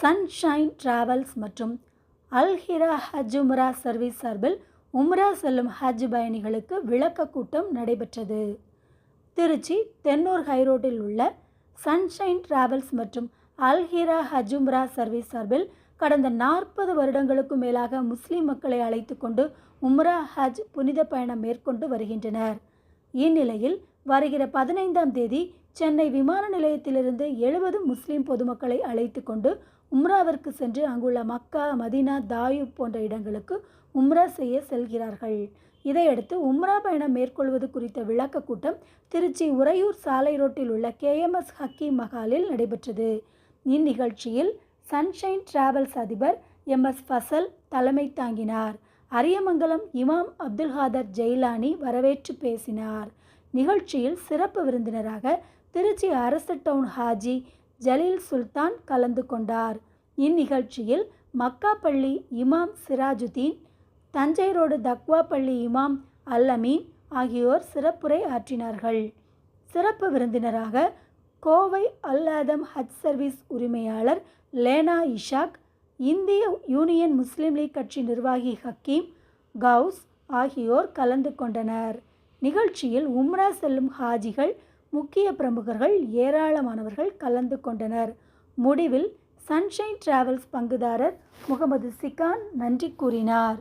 Sunshine travels மற்றும் அல்ஹிரா ஹஜ் உம்ரா service சார்பில் உம்ரா செல்லும் ஹஜ் பயணிகளுக்கு விளக்க கூட்டம் நடைபெற்றது. திருச்சி தென்னூர் ஹைரோட்டில் உள்ள சன்ஷைன் டிராவல்ஸ் மற்றும் அல்ஹிரா ஹஜ் உம்ரா சர்வீஸ் சார்பில் கடந்த நாற்பது வருடங்களுக்கும் மேலாக முஸ்லிம் மக்களை அழைத்து கொண்டு உம்ரா ஹஜ் புனித பயணம் மேற்கொண்டு வருகின்றனர். இந்நிலையில் வருகிற பதினைந்தாம் தேதி சென்னை விமான நிலையத்திலிருந்து எழுபது முஸ்லிம் பொதுமக்களை அழைத்து கொண்டு உம்ராவிற்கு சென்று அங்குள்ள மக்கா மதீனா தாயூப் போன்ற இடங்களுக்கு உம்ரா செய்ய செல்கிறார்கள். இதையடுத்து உம்ரா பயணம் மேற்கொள்வது குறித்த விளக்க கூட்டம் திருச்சி உறையூர் சாலை ரோட்டில் உள்ள கேஎம்எஸ் ஹக்கீம் மஹாலில் நடைபெற்றது. இந்நிகழ்ச்சியில் சன்ஷைன் டிராவல்ஸ் அதிபர் எம் எஸ் ஃபசல் தலைமை தாங்கினார். அரியமங்கலம் இமாம் அப்துல்ஹாதர் ஜெயிலானி வரவேற்று பேசினார். நிகழ்ச்சியில் சிறப்பு விருந்தினராக திருச்சி அரசு டவுன் ஹாஜி ஜலீல் சுல்தான் கலந்து கொண்டார். இந்நிகழ்ச்சியில் மக்காப்பள்ளி இமாம் சிராஜுதீன் தஞ்சை ரோடு தக்வா பள்ளி இமாம் அல் அமீன் ஆகியோர் சிறப்புரை ஆற்றினார்கள். சிறப்பு விருந்தினராக கோவை அல் ஆதம் ஹஜ் சர்வீஸ் உரிமையாளர் லேனா இஷாக் இந்திய யூனியன் முஸ்லீம் லீக் கட்சி நிர்வாகி ஹக்கீம் கவுஸ் ஆகியோர் கலந்து கொண்டனர். நிகழ்ச்சியில் உம்ரா செல்லும் ஹாஜிகள் முக்கிய பிரமுகர்கள் ஏராளமானவர்கள் கலந்து கொண்டனர். முடிவில் சன்ஷைன் டிராவல்ஸ் பங்குதாரர் முகமது சிகான் நன்றி கூறினார்.